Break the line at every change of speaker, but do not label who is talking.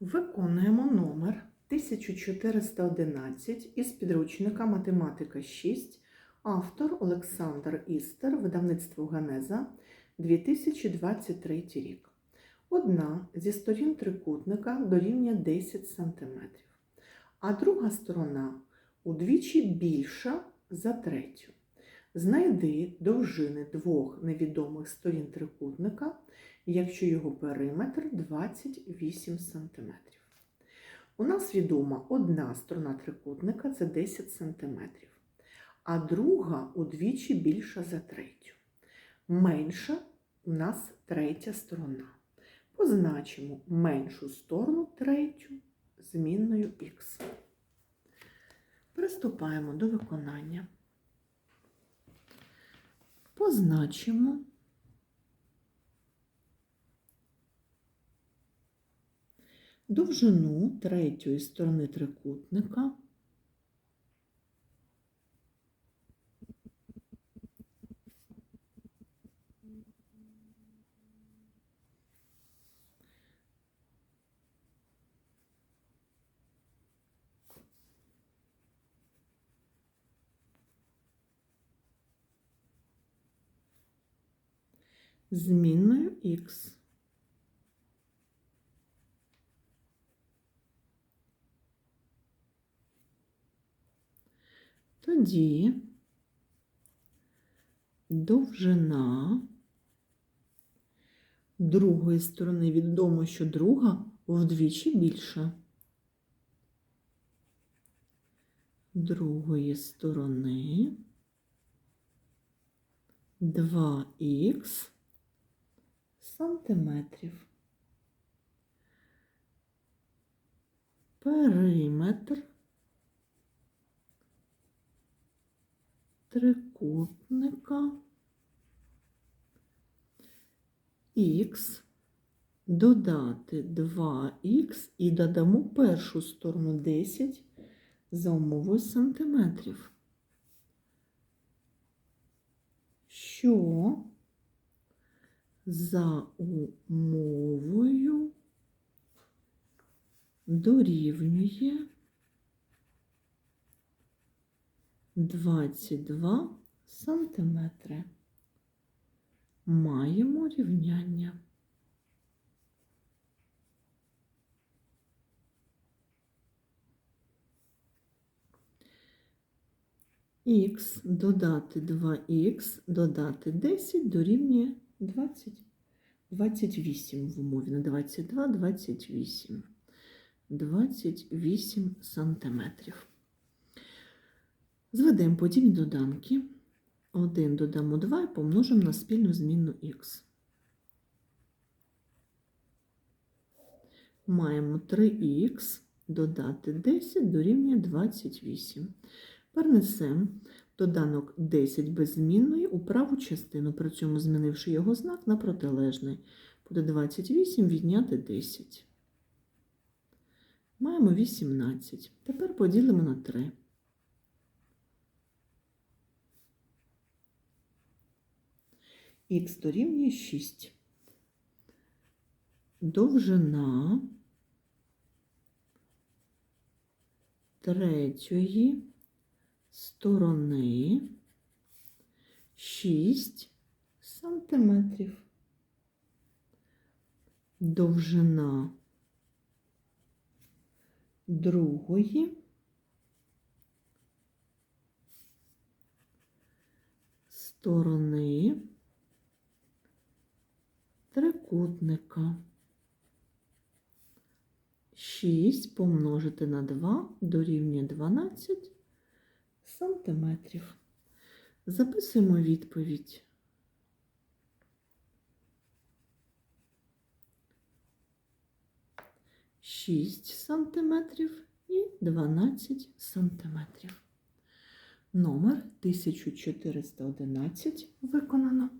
Виконуємо номер 1411 із підручника Математика 6, автор Олександр Істер, видавництво Генеза, 2023 рік. Одна зі сторін трикутника дорівнює 10 см, а друга сторона удвічі більша за третю. Знайди довжини двох невідомих сторін трикутника, якщо його периметр 28 см. У нас відома одна сторона трикутника це 10 см, а друга удвічі більша за третю. Менша у нас третя сторона. Позначимо меншу сторону третю змінною х. Приступаємо до виконання. Позначимо довжину третьої сторони трикутника змінною х. Тоді довжина другої сторони відомо, що друга вдвічі більша. Другої сторони 2х сантиметрів. Периметр трикутника х додати 2х і додамо першу сторону 10 за умовою сантиметрів. Що за умовою дорівнює 22 сантиметри. Маємо рівняння. Х додати 2х додати 10 дорівнює 20. 28 в умові на 22, 28. 28 сантиметрів. Зведемо подібні доданки. 1 додамо 2 і помножимо на спільну змінну х. Маємо 3х додати 10 дорівнює 28. Перенесемо доданок 10 беззмінної у праву частину, при цьому змінивши його знак на протилежний. Буде 28 відняти 10. Маємо 18. Тепер поділимо на 3. Х дорівнює 6. Довжина третьої сторони 6 сантиметрів. Довжина другої сторони трикутника. 6 помножити на 2 дорівнює 12 сантиметрів. Записуємо відповідь. Шість сантиметрів і 12 сантиметрів. Номер 1411 виконано.